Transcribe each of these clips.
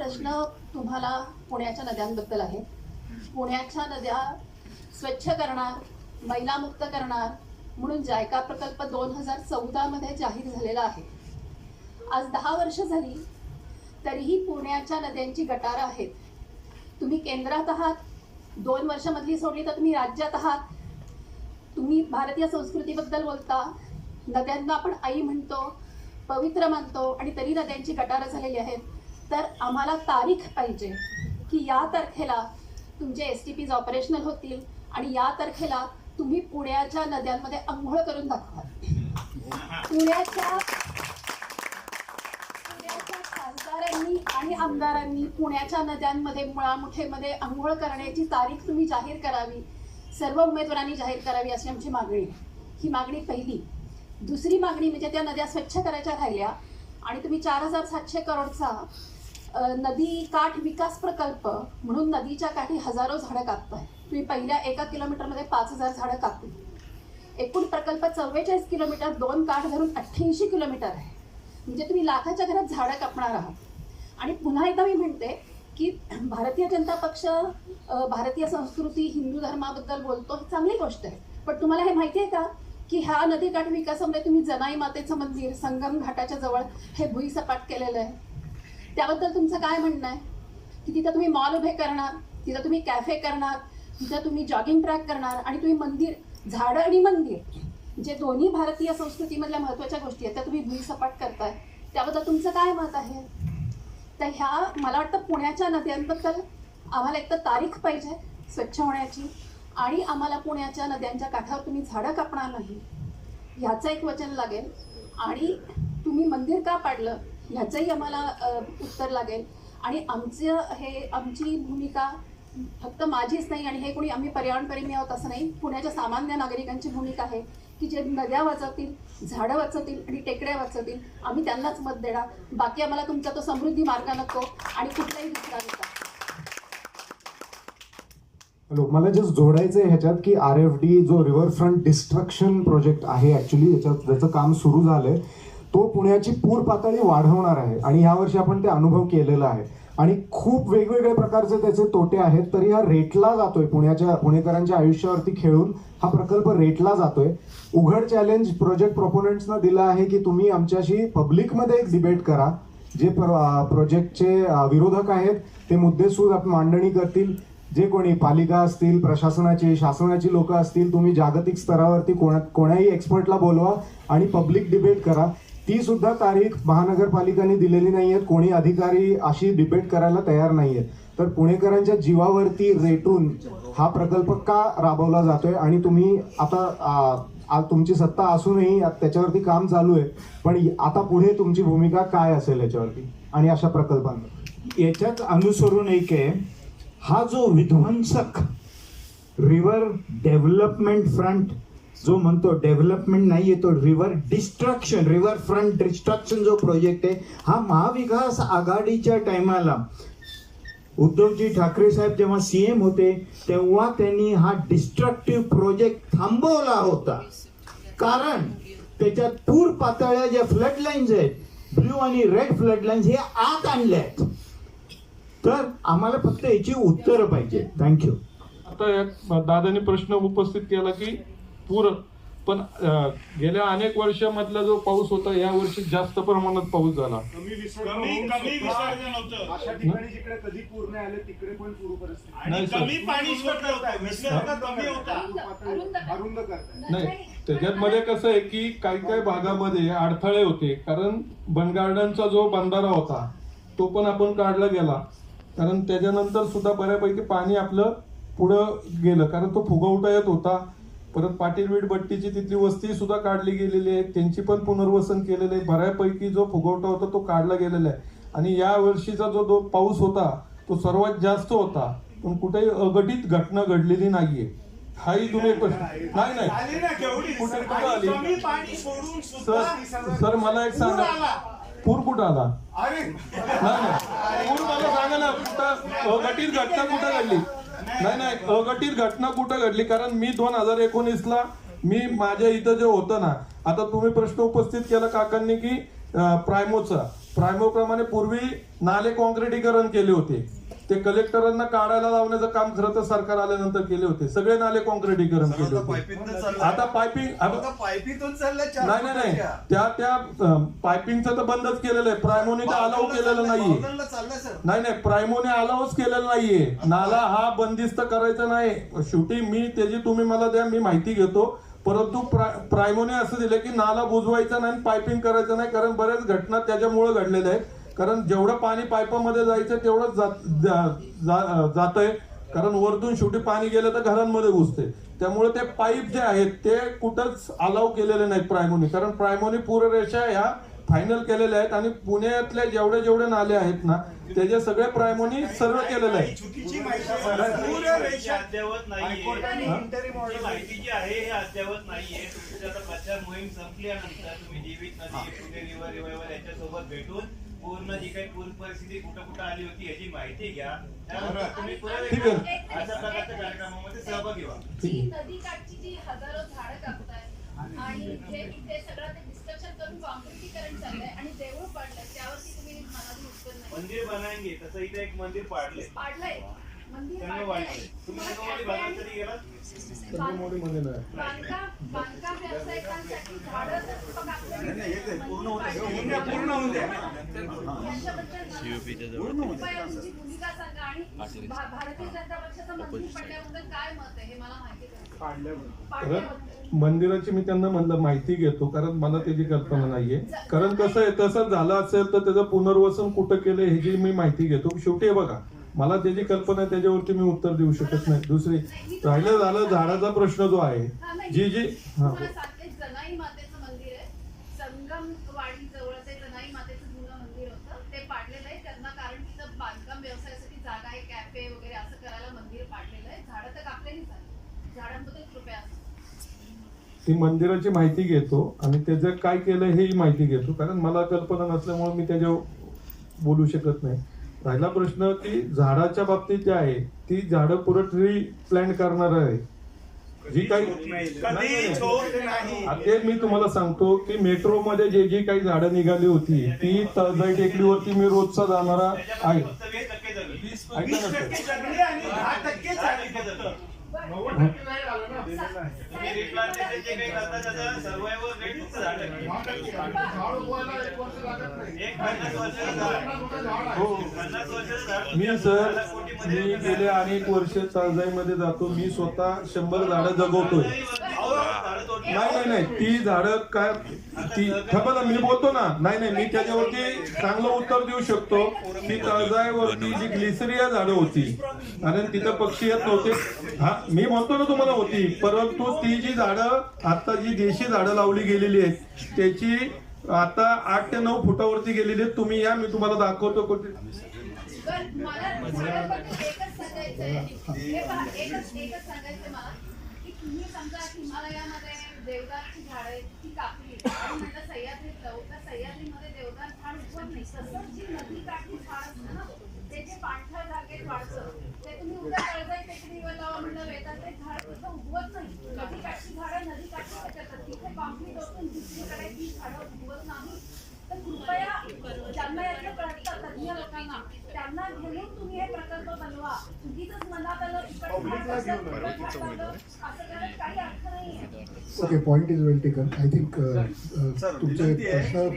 प्रश्न तुम्हाला पुण्याच्या नद्यांबद्दल आहे. पुण्याच्या नद्या स्वच्छ करणार मैलामुक्त करणार म्हणून जायका प्रकल्प दोन हजार चौदामध्ये जाहीर झालेला आहे. आज दहा वर्ष झाली तरीही पुण्याच्या नद्यांची गटारं आहेत. तुम्ही केंद्रात आहात दोन वर्षामधली सोडली तर तुम्ही राज्यात आहात. तुम्ही भारतीय संस्कृतीबद्दल बोलता नद्यांना आपण आई म्हणतो पवित्र मानतो आणि तरी नद्यांची गटारं झालेली आहेत. तर आम्हाला तारीख पाहिजे की या तारखेला तुमचे एस टी पीज ऑपरेशनल होतील आणि या तारखेला तुम्ही पुण्याच्या नद्यांमध्ये आंघोळ करून दाखवा पुण्याच्या पुण्याच्या खासदारांनी आणि आमदारांनी पुण्याच्या नद्यांमध्ये मुळामुठेमध्ये आंघोळ करण्याची तारीख तुम्ही जाहीर करावी सर्व उमेदवारांनी जाहीर करावी अशी आमची मागणी ही मागणी पहिली. दुसरी मागणी म्हणजे त्या नद्या स्वच्छ करायच्या राहिल्या आणि तुम्ही चार हजार सातशे करोडचा नदी काठ विकास प्रकल्प म्हणून नदीच्या काठी हजारो झाडं कापत आहे तुम्ही पहिल्या एका किलोमीटरमध्ये पाच हजार झाडं कापली. एकूण प्रकल्प चव्वेचाळीस किलोमीटर दोन काठ धरून अठ्ठ्याऐंशी किलोमीटर आहे. म्हणजे तुम्ही लाखाच्या घरात झाडं कापणार आहात. आणि पुन्हा एकदा मी म्हणते की भारतीय जनता पक्ष भारतीय संस्कृती हिंदू धर्माबद्दल बोलतो ही चांगली गोष्ट आहे. पण तुम्हाला हे माहिती आहे का? की ह्या नदीकाठ विकासामध्ये तुम्ही जनाई मातेचं मंदिर संगम घाटाच्या जवळ हे भुईसपाट केलेलं आहे. त्याबद्दल तुमचं काय म्हणणं आहे? की तिथं तुम्ही मॉल उभे करणार तिथं तुम्ही कॅफे करणार तिथं तुम्ही जॉगिंग ट्रॅक करणार आणि तुम्ही मंदिर झाडं आणि मंदिर जे दोन्ही भारतीय संस्कृतीमधल्या महत्त्वाच्या गोष्टी आहेत त्या तुम्ही भुईसपाट करताय. त्याबद्दल तुमचं काय मत आहे? तर ह्या मला वाटतं पुण्याच्या नद्यांबद्दल आम्हाला एक तर तारीख पाहिजे स्वच्छ होण्याची आणि आम्हाला पुण्याच्या नद्यांच्या काठावर तुम्ही झाडं कापणार नाही. ह्याचं एक वचन लागेल. आणि तुम्ही मंदिर का पाडलं? ह्याचंही आम्हाला उत्तर लागेल. आणि आमचं हे आमची भूमिका फक्त माझीच नाही आणि हे कोणी आम्ही पर्यावरणप्रेमी आहोत असं नाही. पुण्याच्या सामान्य नागरिकांची भूमिका आहे की जे नद्या वाचवतील झाडं वाचवतील आणि टेकड्या वाचवतील आम्ही त्यांनाच मत देणार. बाकी आम्हाला तुमचा तो समृद्धी मार्ग नको आणि कुठलाही दुसरा नका हॅलो मला जस्ट जोडायचं आहे ह्याच्यात की आर एफ डी जो रिव्हरफ्रंट डिस्ट्रक्शन प्रोजेक्ट आहे ॲक्च्युली याच्यात त्याचं काम सुरू झालंय तो पुण्याची पूर पातळी वाढवणार आहे. आणि यावर्षी आपण ते अनुभव केलेला आहे. आणि खूप वेगवेगळ्या प्रकारचे त्याचे तोटे आहेत तरी हा रेटला जातोय. पुण्याच्या पुणेकरांच्या आयुष्यावरती खेळून हा प्रकल्प रेटला जातोय. उघड चॅलेंज प्रोजेक्ट प्रोपोनंट्सना दिला आहे की तुम्ही आमच्याशी पब्लिकमध्ये एक डिबेट करा. जे प्र- प्रोजेक्टचे विरोधक आहेत ते मुद्देसूद आप- मांडणी करतील. जे कोणी पालिका असतील प्रशासनाची शासनाची लोक असतील तुम्ही जागतिक स्तरावरती कोणा कोणाही एक्सपर्टला बोलवा आणि पब्लिक डिबेट करा. ती सुद्धा तारीख महानगरपालिकांनी दिलेली नाही आहेत कोणी अधिकारी अशी डिबेट करायला तयार नाही आहेत तर पुणेकरांच्या जीवावरती रेटून हा प्रकल्प का राबवला जातोय? आणि तुम्ही आता आ, तुमची सत्ता असूनही त्याच्यावरती काम चालू आहे. पण आता पुढे तुमची भूमिका काय असेल याच्यावरती? आणि अशा प्रकल्पांवर? याच्यात अनुसरून एक आहे. हा जो विध्वंसक रिव्हर डेव्हलपमेंट फ्रंट जो म्हणतो डेव्हलपमेंट नाही येतो river destruction river front destruction जो प्रोजेक्ट आहे हा महाविकास आघाडीच्या टायमाला उद्धवजी ठाकरे साहेब जेव्हा सीएम होते तेव्हा त्यांनी हा डिस्ट्रक्टिव्ह प्रोजेक्ट थांबवला होता. कारण त्याच्यात पूर पातळ्या ज्या फ्लड लाईन्स आहेत ब्ल्यू आणि रेड फ्लड लाईन्स हे आत आणल्या आहेत तर आम्हाला फक्त याची उत्तरं पाहिजे. थँक्यू आता दादाने प्रश्न उपस्थित केला की पूर पण गेल्या अनेक वर्षामधला जो पाऊस होता या वर्षी जास्त प्रमाणात पाऊस झाला. कमी कमी विसर्जन होतं. अशा ठिकाणी जिकडे कधी पूर नाही त्याच्यात मध्ये कसं आहे की काही काही भागामध्ये अडथळे होते. कारण बन गार्डनचा जो बंधारा होता तो पण आपण काढला गेला. कारण त्याच्यानंतर सुद्धा बऱ्यापैकी पाणी आपलं पुढं गेलं. कारण तो फुगवटा येत होता. परत पाटील वीटभट्टीची तिथली वस्ती सुद्धा काढली गेलेली आहे. त्यांची पण पुनर्वसन केलेलं आहे. बऱ्यापैकी जो फुगवटा होता तो काढला गेलेला आहे. आणि या वर्षीचा जो पाऊस होता तो सर्वात जास्त होता. पण कुठेही अघटित घटना घडलेली नाहीये. हाही तुम्ही नाही नाही कुठे- कुठे आली? सर सर मला एक सांगा. पूर कुठं आला? अरे. नाही नाही. पूर मला सांगा ना कुठं अघटित घटना कुठं घडली? नाही नाही अघटित घटना कुठं घडली? कारण मी दोन हजार एकोणीस ला मी माझ्या इथं जे होतं ना आता तुम्ही प्रश्न उपस्थित केला काकांनी की अं, प्रायमोचा प्रायमोप्रमाणे पूर्वी नाले कॉन्क्रिटीकरण केले होते. ते कलेक्टरांना काढायला लावण्याचं काम खरं तर सरकार आल्यानंतर केले होते. सगळे नाले कॉन्क्रिटीकरण केले होते. आता पायपिंग चार नाही नाही. त्या त्या पायपिंगचं तर बंदच केलेलं आहे. प्रायमोनी तर अलाव केलेलं नाहीये. नाही नाही. प्रायमोने अलाउच केलेलं नाहीये. नाला हा बंदिस्त करायचा नाही. शेवटी मी त्याची तुम्ही मला द्या मी माहिती घेतो. परंतु प्रा- प्रायमोने असं दिलं की नाला बुजवायचा नाही पायपिंग करायचं नाही कारण बऱ्याच घटना त्याच्यामुळे घडलेल्या आहेत. कारण जेवढं पाणी पाईपामध्ये जायचं तेवढंच जात जात आहे कारण वरतून शेवटी पाणी गेलं तर घरांमध्ये घुसते त्यामुळे ते पाईप जे आहेत ते कुठंच अलाव केलेले नाहीत प्रायमोनी. कारण प्रायमोनी पूररेषा ह्या फायनल केलेल्या आहेत आणि पुण्यातले जेवढे जेवढे नाले आहेत ना त्याचे सगळे प्रायमोनी सर्व केलेले आहेत. पूर्ण ही ही जी हे काही पूर परिस्थिती कुठं कुठं आली होती याची माहिती घ्या. त्यानंतर तुम्ही पुढे ठीक आहे. अशा प्रकारच्या कार्यक्रमामध्ये सहभागी व्हा. जी नदी काठची जी हजारो झाडं कापताय आणि जे इथे सगळं ते डिस्कशन करून कॉन्क्रिटीकरण चाललंय आणि देऊळ पडलंय त्यावरती तुम्ही मनातून उत्तर नाही. मंदिर बनाएंगे तसं इथे एक मंदिर पाडले पाडलंय. मंदिर त्यांना पाडलंय. वाटले तुम्ही नाही. बांधकाम बांधकाम व्यावसायिकांसाठी झाडं कापलेली नाही, पूर्ण होतं. मंदिर होऊन पाडलंय. द्या, पूर्ण होऊन द्या. याच्याबद्दल मला कृपया तुमची भूमिका सांगा आणि भा- भारतीय जनता पक्षाचं मंदिर पडल्याबद्दल काय मत आहे हे मला माहिती द्या. पाडल्याबद्दल. मंदिराची मी त्यांना म्हणलं माहिती घेतो कारण मला त्याची कल्पना नाहीये. कारण कसं आहे तसं झालं असेल तर त्याचं पुनर्वसन कुठं केलं ह्याची मी माहिती घेतो. शेवटी हे बघा मला त्याची कल्पना आहे त्याच्यावरती मी उत्तर देऊ शकत नाही. दुसरी राहिलं झालं झाडाचा प्रश्न जो आहे हा. जी जी हा. तुम्हाला मातेचं जुनं मंदिर होतं. ते पाडलेलं आहे. त्यांना कारण तिथं बांधकाम व्यवसायासाठी जागा आहे कॅफे वगैरे असं करायला मंदिर पाडलेलं आहे. झाडं तर कापलेलीच आहे झाडांबद्दल कृपया सांगा. ती मंदिराची माहिती घेतो आणि त्याचं काय केलं हेही माहिती घेतो. कारण मला कल्पना नसल्यामुळे मी त्याच्यावर बोलू शकत नाही. राहिला प्रश्न की झाडाच्या बाबतीत जे आहे ती झाडं पुरत प्लॅन करणार आहे. जी काही ते मी तुम्हाला सांगतो की मेट्रो मध्ये जे जी काही झाडं निघाली होती ती तळजाई टेकडीवरती मी रोजचा जाणारा आहे. हो. मी सर मी गेले अनेक वर्ष तळजाईमध्ये जातो. मी स्वतः शंभर झाडं जगवतोय. नाही नाही नाही. ती झाडं काय ती थांबा मी बोलतो ना. नाही नाही मी त्याच्यावरती चांगलं उत्तर देऊ शकतो. ती तळजाईवरती जी ग्लिसरिया झाडं होती. कारण तिथं पक्षी येत नव्हते. हा मी म्हणतो ना तुम्हाला होती. परंतु ती जी झाडं आता जी देशी झाडं लावली गेलेली आहेत त्याची आता आठ ते नऊ फुटावरती गेलेली आहेत. तुम्ही या मी तुम्हाला दाखवतो कुठे मला एकच हे मला की तुम्ही समजा हिमालयामध्ये देवदारची झाडं ती कापली. आणि सह्याद्रीत लावू तर सह्याद्रीमध्ये देवदार झाड उगवत नाही. तसंच जी नदी काठी झाड असतं ना ते पांढऱ्या जागेत वाढतं ते तुम्ही उद्या तळजाई टेकडीवर लावा म्हणलं ते झाड उगवत नाही. नदी काठची झाडं नदी काठी तिथे कॉन्क्रीट असून दुसरीकडे ती झाडं उगवत नाही. तर कृपया ज्यांना यातलं कळतं तज्ञ लोकांना त्यांना घेऊन तुम्ही हे प्रकल्प बनवा. उगीच मनात आलं इकडे झाड बसलं, तिकडे झाड लावलं, असं करत काही अर्थ नाहीये. Okay point is well taken I think तुमचे प्रश्न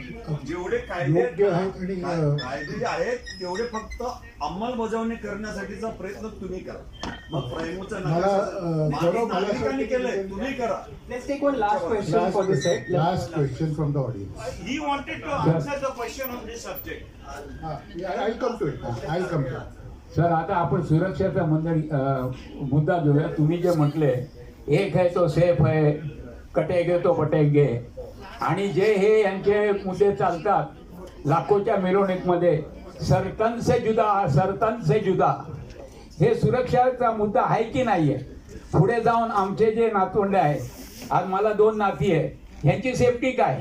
जेवढे कायदे योग्य आहेत आणि अ, कायदे जे आहेत तेवढे फक्त अंमलबजावणी करण्यासाठीचा प्रयत्न तुम्ही करा. मग प्रायमोचा मला, अ, गौरव, मला असं नागरिकांनी वाटतं केलंय की- तुम्ही करा. Let's take one last question for this set. Last question from the audience He wanted to answer the question on this subject. I come to it I come to sir आता आपण सुरक्षेचा मंदिर अ, मुद्दा घेऊया. तुम्ही जे म्हटले एक है तो सेफ है कटेगे तो पटेंगे आणि जे हे यांचे मुद्दे चालतात लाखोच्या मिरवणुकीमध्ये सरतन से जुदा सरतन से जुदा. हे सुरक्षाचा मुद्दा आहे की नाही आहे पुढे जाऊन आमचे जे नातवंडे आहे आज मला दोन नाती आहे ह्यांची सेफ्टी काय?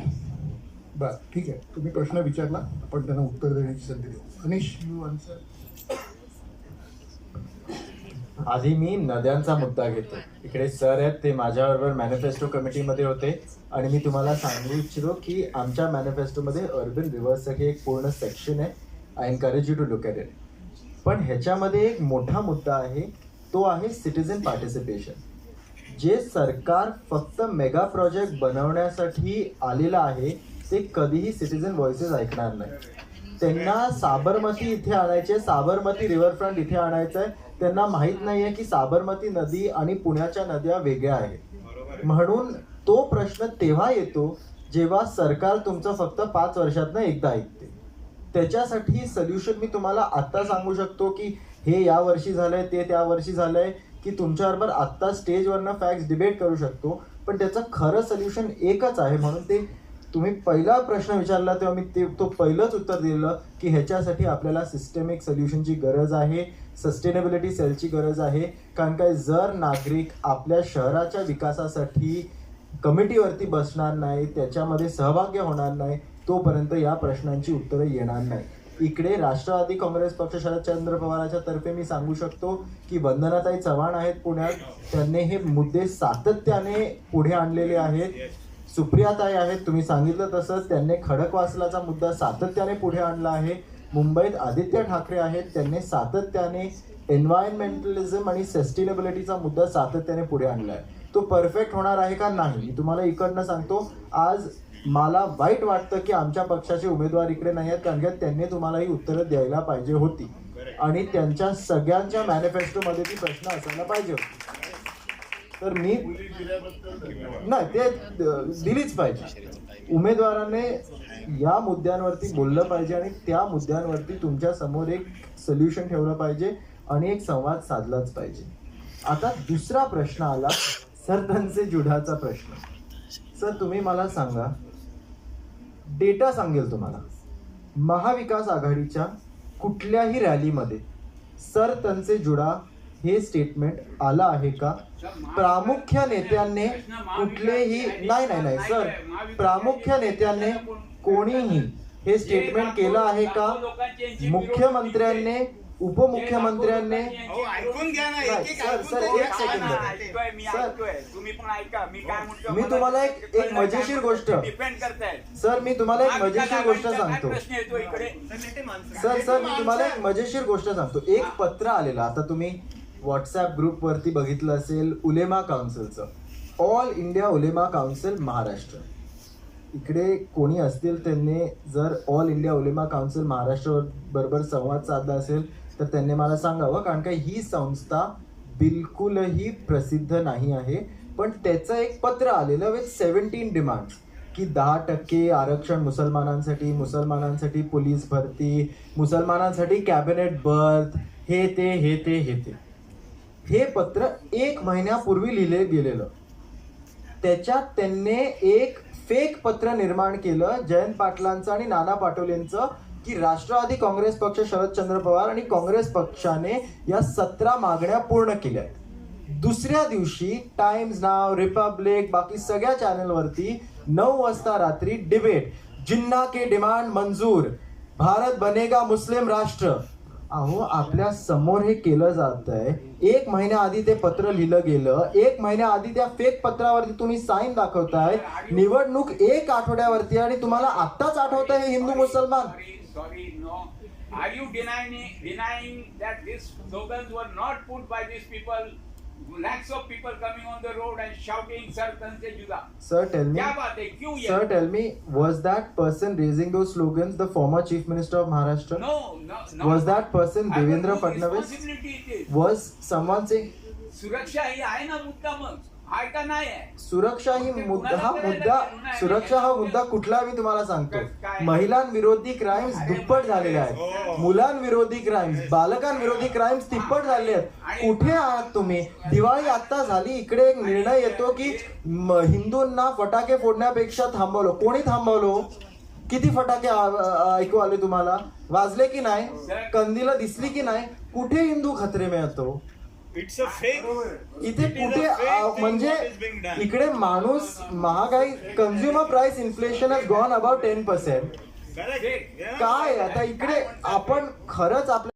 बरं ठीक आहे. तुम्ही प्रश्न विचारला आपण त्यांना उत्तर देण्याची संधी देऊ. अनिश? यू आन्सर आधी मी नद्यांचा मुद्दा घेतो. इकडे सर आहेत ते माझ्याबरोबर मॅनिफेस्टो कमिटीमध्ये होते. आणि मी तुम्हाला सांगू इच्छितो की आमच्या मॅनिफेस्टोमध्ये अर्बन रिव्हर्ससाठी एक पूर्ण सेक्शन आहे. I encourage you to look at it पण ह्याच्यामध्ये एक मोठा मुद्दा आहे तो आहे सिटिझन पार्टिसिपेशन जे सरकार फक्त मेगा प्रोजेक्ट बनवण्यासाठी आलेलं आहे ते कधीही सिटिझन व्हॉइसेस ऐकणार नाही. त्यांना साबरमती इथे आणायचे साबरमती रिव्हरफ्रंट इथे आणायचं आहे त्यांना माहीत नाही आहे की साबरमती नदी आणि पुण्याच्या नद्या वेगळ्या आहेत. म्हणून तो प्रश्न तेव्हा येतो जेव्हा सरकार तुमचं फक्त पाच वर्षातनं एकदा ऐकते. त्याच्यासाठी सोल्युशन मी तुम्हाला आत्ता सांगू शकतो की हे या वर्षी झालंय ते त्या वर्षी झालंय की तुमच्याबरोबर आत्ता स्टेजवरनं फॅक्ट्स डिबेट करू शकतो. पण त्याचं खरं सोल्युशन एकच आहे म्हणून ते तुम्ही पहिला प्रश्न विचारला तेव्हा मी ते तो पहिलंच उत्तर दिलं की ह्याच्यासाठी आपल्याला सिस्टमिक सोल्युशनची गरज आहे सस्टेनेबिलिटी सेलची गरज आहे. कारण काय जर नागरिक आपल्या शहराच्या विकासासाठी कमिटीवरती बसणार नाही त्याच्यामध्ये सहभाग्य होणार नाही तोपर्यंत या प्रश्नांची उत्तरं येणार नाही इकडे राष्ट्रवादी काँग्रेस पक्ष शरदचंद्र पवाराच्या तर्फे मी सांगू शकतो की वंदनाताई चव्हाण आहेत पुण्यात. त्यांनी हे मुद्दे सातत्याने पुढे आणलेले आहेत. सुप्रियाताई आहेत तुम्ही सांगितलं तसंच. त्यांनी खडकवासलाचा मुद्दा सातत्याने पुढे आणला आहे. मुंबईत आदित्य ठाकरे आहेत त्यांनी सातत्याने एन्व्हायरमेंटलिझम आणि सस्टेनेबिलिटीचा मुद्दा सातत्याने पुढे आणला आहे तो परफेक्ट होणार आहे का? नाही. मी तुम्हाला इकडनं सांगतो. आज मला वाईट वाटतं की आमच्या पक्षाचे उमेदवार इकडे नाही आहेत कारण की त्यांनी तुम्हाला ही उत्तरं द्यायला पाहिजे होती. आणि त्यांच्या सगळ्यांच्या मॅनिफेस्टोमध्ये ती प्रश्न असायला पाहिजे होती. तर मी नाही ते दिलीच पाहिजे. उमेदवाराने या मुद्द्यांवरती बोललं पाहिजे आणि त्या मुद्द्यांवरती तुमच्यासमोर एक सोल्युशन ठेवलं पाहिजे आणि एक संवाद साधलाच पाहिजे. आता दुसरा प्रश्न आला सरपंच जुढाचा प्रश्न. सर तुम्ही मला सांगा डेटा सांगेल तुम्हाला. महाविकास आघाडीच्या कुठल्याही रॅलीमध्ये सर त्यांचे जुडा हे स्टेटमेंट आलं आहे का? प्रामुख्य नेत्यांनी कुठलेही नाही नाही नाही सर. प्रामुख्य नेत्यांनी कोणीही हे स्टेटमेंट केलं आहे का? मुख्यमंत्र्यांनी उपमुख्यमंत्र्यांनी ऐकून घ्या ना एक एक सर, सर, एक मी सर. ऐकतोय. तुम्ही पण ऐका मी काय म्हणतो मी तुम्हाला एक- एक मजेशीर गोष्ट- डिपेंड करताय. सर मी तुम्हाला एक मजेशीर गोष्ट सांगतो. प्रश्न येतो इकडे? सर सर मी तुम्हाला एक मजेशीर गोष्ट सांगतो. एक पत्र आलेलं आता तुम्ही व्हॉट्सअप ग्रुपवरती बघितलं असेल Ulema काउन्सिलचं all India Ulema council Maharashtra. इकडे कोणी असतील त्यांनी जर all India Ulema council Maharashtra बरोबर संवाद साधला असेल तर त्यांनी मला सांगावं कारण का ही संस्था बिलकुलही प्रसिद्ध नाही आहे. पण त्याचं एक पत्र आलेलं विथ सेवन्टीन डिमांड्स की दहा टक्के आरक्षण मुसलमानांसाठी मुसलमानांसाठी पोलीस भरती मुसलमानांसाठी कॅबिनेट बर्थ हे ते हे ते हे ते. हे पत्र एक महिन्यापूर्वी लिहिले गेलेलं. त्याच्यात त्यांनी एक फेक पत्र निर्माण केलं जयंत पाटलांचं आणि नाना पाटोलेंचं की राष्ट्रवादी काँग्रेस पक्ष शरदचंद्र पवार आणि काँग्रेस पक्षाने या सतरा मागण्या पूर्ण केल्या दुसऱ्या दिवशी टाइम्स नाव रिपब्लिक बाकी सगळ्या चॅनलवरती नऊ वाजता रात्री डिबेट जिन्ना के डिमांड मंजूर. भारत बनेगा मुस्लिम राष्ट्र. अहो आपल्यासमोर हे केलं जात आहे एक महिन्या आधी ते पत्र लिहिलं गेलं. एक महिन्या आधी त्या फेक पत्रावरती तुम्ही साईन दाखवताय. निवडणूक एक आठवड्यावरती आणि तुम्हाला आत्ताच आठवत आहे हिंदू मुसलमान. Sorry no are you denying denying that these slogans were not put by these people lakhs of people coming on the road and shouting sir tanse juda sir tell me क्या बात है क्यों ये sir tell me was that person raising two slogans the former chief minister of Maharashtra no no no was that person I will Devendra do Fadnavis responsibility it is. Was someone Singh सुरक्षा ही आहे ना मुद्दा मग आहे का नाही आहे. सुरक्षा ही मुद्दा हा मुद्दा सुरक्षा हा मुद्दा कुठला मी तुम्हाला सांगतो. महिलांविरोधी क्राईम्स दुप्पट झालेले आहेत. मुलांविरोधी क्राईम्स बालकांविरोधी क्राईम्स तिप्पट झाले आहेत. कुठे आहात तुम्ही? दिवाळी आता झाली. इकडे एक निर्णय येतो की हिंदूंना फटाके फोडण्यापेक्षा थांबवलं. कोणी थांबवलो किती फटाके ऐकू आले तुम्हाला? वाजले की नाही? कंदीला दिसली की नाही? कुठे हिंदू खतरे में It's a fake. इथे कुठे म्हणजे. इकडे माणूस महागाई consumer price inflation has gone about ten percent. काय आता इकडे आपण खरंच आपल्या